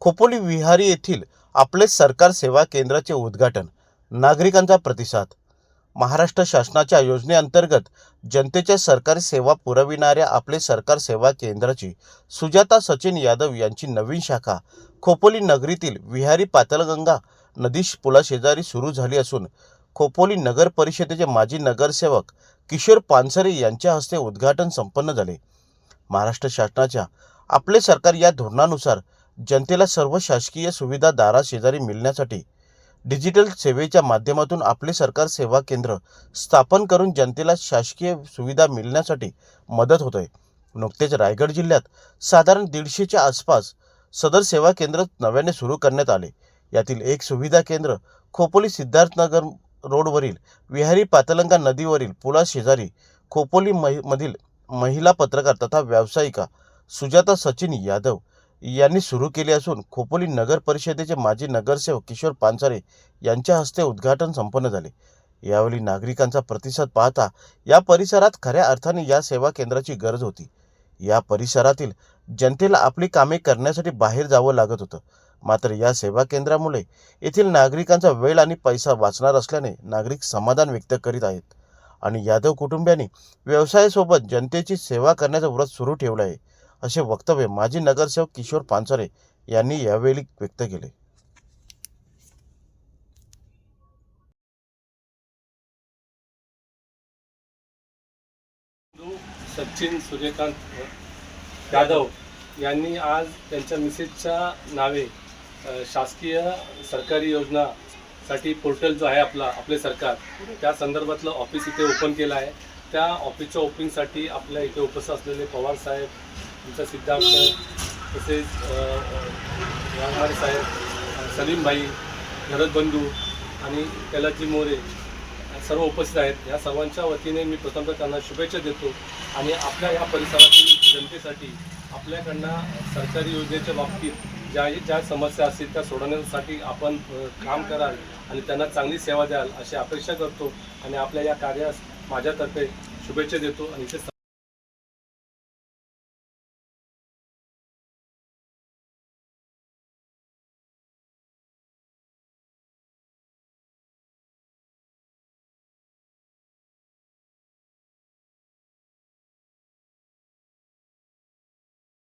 खोपोली विहारी येथील आपले सरकार सेवा केंद्राचे उद्घाटन नागरिकांचा प्रतिसाद. महाराष्ट्र शासनाच्या योजनेअंतर्गत जनतेच्या सरकारी सेवा पुरविणाऱ्या आपले सरकार सेवा केंद्राची सुजाता सचिन यादव यांची नवीन शाखा खोपोली नगरीतील विहारी पातळगंगा नदी पुलाशेजारी सुरू झाली असून खोपोली नगर परिषदेचे माजी नगरसेवक किशोर पानसरे यांच्या हस्ते उद्घाटन संपन्न झाले. महाराष्ट्र शासनाच्या आपले सरकार या धोरणानुसार जनतेला सर्व शासकीय सुविधा दाराशेजारी मिळण्यासाठी डिजिटल सेवेच्या माध्यमातून आपले सरकार सेवा केंद्र स्थापन करून जनतेला शासकीय सुविधा मिळण्यासाठी मदत होत आहे नुकतेच रायगड जिल्ह्यात साधारण दीडशेच्या आसपास सदर सेवा केंद्र नव्याने सुरू करण्यात आले. यातील एक सुविधा केंद्र खोपोली सिद्धार्थनगर रोडवरील विहारी पातलंगा नदीवरील पुलाशेजारी खोपोली मधील महिला पत्रकार तथा व्यावसायिका सुजाता सचिन यादव यांनी सुरू केली असून खोपोली नगर परिषदेचे माजी नगरसेवक किशोर पानसरे यांच्या हस्ते उद्घाटन संपन्न झाले. यावेळी नागरिकांचा प्रतिसाद पाहता या परिसरात खऱ्या अर्थाने या सेवा केंद्राची गरज होती. या परिसरातील जनतेला आपली कामे करण्यासाठी बाहेर जावं लागत होतं. मात्र या सेवा केंद्रामुळे येथील नागरिकांचा वेळ आणि पैसा वाचणार असल्याने नागरिक समाधान व्यक्त करीत आहेत. आणि यादव कुटुंबियांनी व्यवसायासोबत जनतेची सेवा करण्याचं व्रत सुरू ठेवलं आहे. असे वक्तव्य माजी नगरसेवक किशोर पानसरे यांनी यावेळी व्यक्त केले. सचिन सूर्यकांत यादव यांनी आज त्यांच्या मिसेसच्या नावे शासकीय सरकारी योजनासाठी पोर्टल जो आहे आपला आपले सरकार त्या संदर्भातलं ऑफिस इथे ओपन केलं आहे. त्या ऑफिसच्या ओपनिंगसाठी आपल्या इथे उपस्थित असलेले पवार साहेब तुमचा सिद्धार्थ तसेच अ, वाघमारे साहेब सलीम भाई भरत बंधू आणि कैलासजी मोरे सर्व उपस्थित आहेत. या सर्वांच्या वतीने मी प्रथमतः त्यांना शुभेच्छा देतो आणि आपल्या या परिसरातील जनतेसाठी आपल्याकडनं सरकारी योजनेच्या बाबतीत ज्या ज्या समस्या असतील त्या सोडवण्यासाठी आपण काम कराल आणि त्यांना चांगली सेवा द्याल अशी अपेक्षा करतो आणि आपल्या या कार्यास माझ्यातर्फे शुभेच्छा देतो आणि इथे